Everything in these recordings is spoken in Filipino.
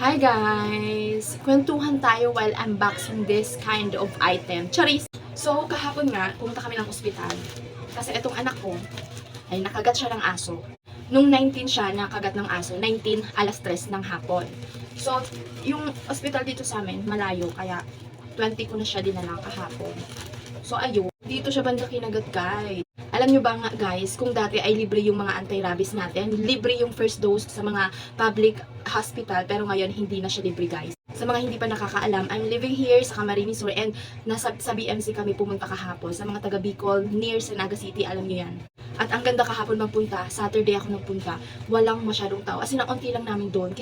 Hi guys! Kwentuhan tayo while unboxing this kind of item. Charis! So, kahapon nga, pumunta kami ng ospital. Kasi itong anak ko, ay nakagat siya ng aso. Nung 19 siya, nakagat ng aso. 19, alas 3 ng hapon. So, yung ospital dito sa amin, malayo. Kaya, 20 ko na siya dinala kahapon. So, ayun. Dito siya banda kinagat, guys. Alam nyo ba nga, guys, kung dati ay libre yung mga anti-rabies natin, libre yung first dose sa mga public hospital, pero ngayon hindi na siya libre, guys. Sa mga hindi pa nakakaalam, I'm living here sa Camarines Sur and nasa sa BMC kami pumunta kahapon. Sa mga taga Bicol, near sa Naga City, alam nyo yan. At ang ganda kahapon magpunta, Saturday ako nagpunta, walang masyadong tao. As in, lang namin doon.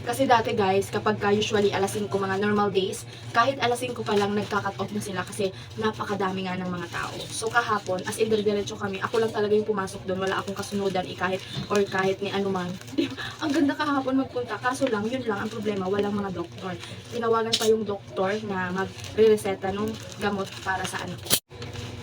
Kasi, dati guys, kapag ka usually alas 5 mga normal days, kahit alas 5 pa lang nagka-cut off na sila kasi napakadami nga ng mga tao. So kahapon, as in diretso kami, ako lang talaga yung pumasok doon, wala akong kasunodan eh, kahit or kahit ni man. Di ba? Ang ganda kahapon magpunta, kaso lang, yun lang ang problema, walang mga doktor. Tinawagan pa yung doktor na magre-reseta ng gamot para sa anak ko.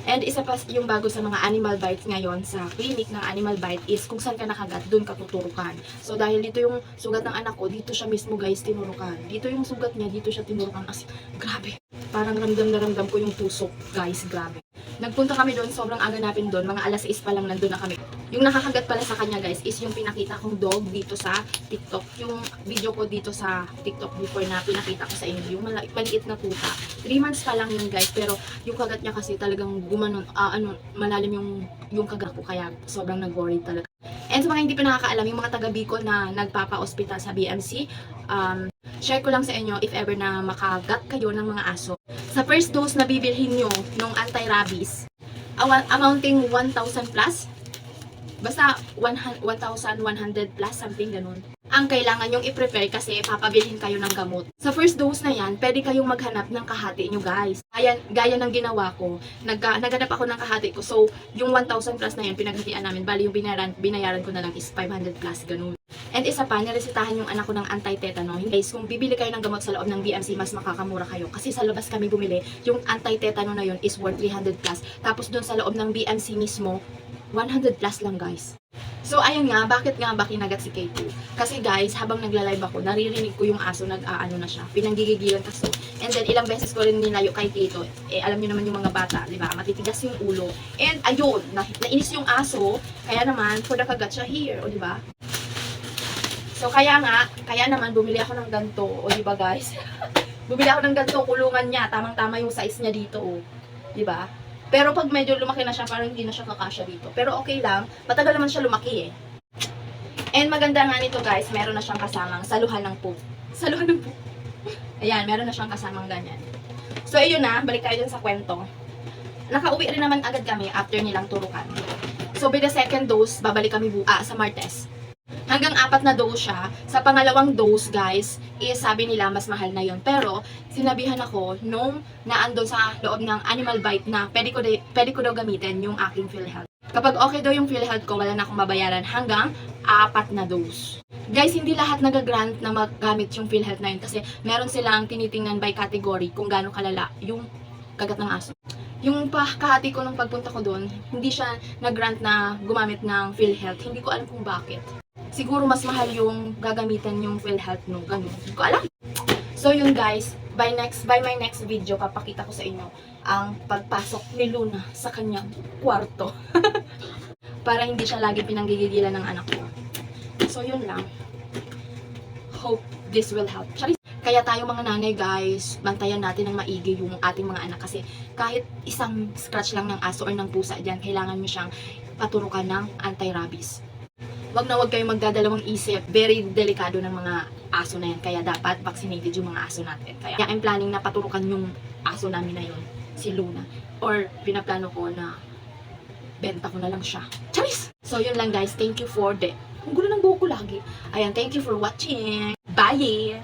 And isa pa yung bago sa mga animal bites ngayon sa clinic ng animal bite is kung saan ka nakagat, doon ka tuturukan. So dahil dito yung sugat ng anak ko, dito siya mismo guys tinurukan. Dito yung sugat niya, dito siya tinurukan. As, grabe. Parang ramdam na ramdam ko yung puso, guys, grabe. Nagpunta kami doon, sobrang aga natin doon, mga alas 6 pa lang nandun na kami. Yung nakakagat pala sa kanya guys is yung pinakita kong dog dito sa TikTok. Yung video ko dito sa TikTok before na pinakita ko sa inyo, yung mali- maliit na tuta. 3 months pa lang yun guys, pero yung kagat niya kasi talagang gumanon, ah, ano, malalim yung, yung kagat ko, kaya sobrang nag-worry talaga. And sa mga hindi pa nakakaalam, yung mga taga Bicol na nagpapa-hospital sa BMC, um, share ko lang sa inyo if ever na makagat kayo ng mga aso. Sa first dose na bibilhin nyo nung anti-rabies, amounting 1,000 plus, basta 100 1,100 plus, something ganun. Ang kailangan yung i-prepare kasi papabilhin kayo ng gamot. Sa first dose na yan, pwede kayong maghanap ng kahati nyo guys. Gaya, gaya ng ginawa ko, nagka, naghanap ako ng kahati ko. So, yung 1,000 plus na yan, pinaghatian namin. Bali, yung binayaran, binayaran ko na lang is 500 plus, ganun. And isa pa, niresetahan yung anak ko ng anti-tetano. Guys, kung bibili kayo ng gamot sa loob ng BMC, mas makakamura kayo. Kasi sa labas kami bumili, yung anti-tetano na yun is worth 300 plus. Tapos dun sa loob ng BMC mismo, 100 plus lang guys. So ayun nga, bakit nga ba kinagat si K2? Kasi guys, habang nagla-live ako, naririnig ko yung aso nag-aano na siya, pinanggigigilan kaso. And then ilang beses ko rin nilayo kay K2. Eh alam niyo naman yung mga bata, di ba? Matitigas yung ulo. And ayun, na, nainis yung aso, kaya naman, for the kagat siya here, o di ba? So kaya nga, kaya naman bumili ako ng ganto, o di ba guys? bumili ako ng ganto, kulungan niya, tamang-tama yung size niya dito, o. Di ba? Pero pag medyo lumaki na siya, parang hindi na siya kakasya dito. Pero okay lang, matagal naman siya lumaki eh. And maganda nga nito guys, meron na siyang kasamang saluhan ng poop. Saluhan ng poop. Ayan, meron na siyang kasamang ganyan. So ayun na, balik tayo sa kwento. Nakauwi rin naman agad kami after nilang turukan. So by the second dose, babalik kami bu ah, sa Martes. Hanggang apat na dose siya. Sa pangalawang dose, guys, is sabi nila mas mahal na yon Pero, sinabihan ako nung naandun sa loob ng animal bite na pwede ko, de, pwede ko daw gamitin yung aking PhilHealth. Kapag okay daw yung PhilHealth ko, wala na akong babayaran hanggang apat na dose. Guys, hindi lahat nagagrant na magamit yung PhilHealth na yun kasi meron silang tinitingnan by category kung gaano kalala yung kagat ng aso. Yung pa kahati ko nung pagpunta ko doon, hindi siya nag-grant na gumamit ng PhilHealth. Hindi ko alam kung bakit. Siguro mas mahal yung gagamitan yung PhilHealth no, ganun. Hindi ko alam. So yun guys, by next by my next video papakita ko sa inyo ang pagpasok ni Luna sa kanyang kwarto. Para hindi siya lagi pinanggigigilan ng anak ko. So yun lang. Hope this will help. Kaya tayo mga nanay guys, bantayan natin ng maigi yung ating mga anak kasi kahit isang scratch lang ng aso or ng pusa dyan, kailangan mo siyang paturukan ng anti-rabies. Wag na wag kayong magdadalawang isip. Very delikado ng mga aso na yan. Kaya dapat vaccinated yung mga aso natin. Kaya I'm planning na paturukan yung aso namin na yun, si Luna. Or pinaplano ko na benta ko na lang siya. Charis! So yun lang guys. Thank you for the... Ang gulo ng buhok ko lagi. Ayan, thank you for watching. Bye!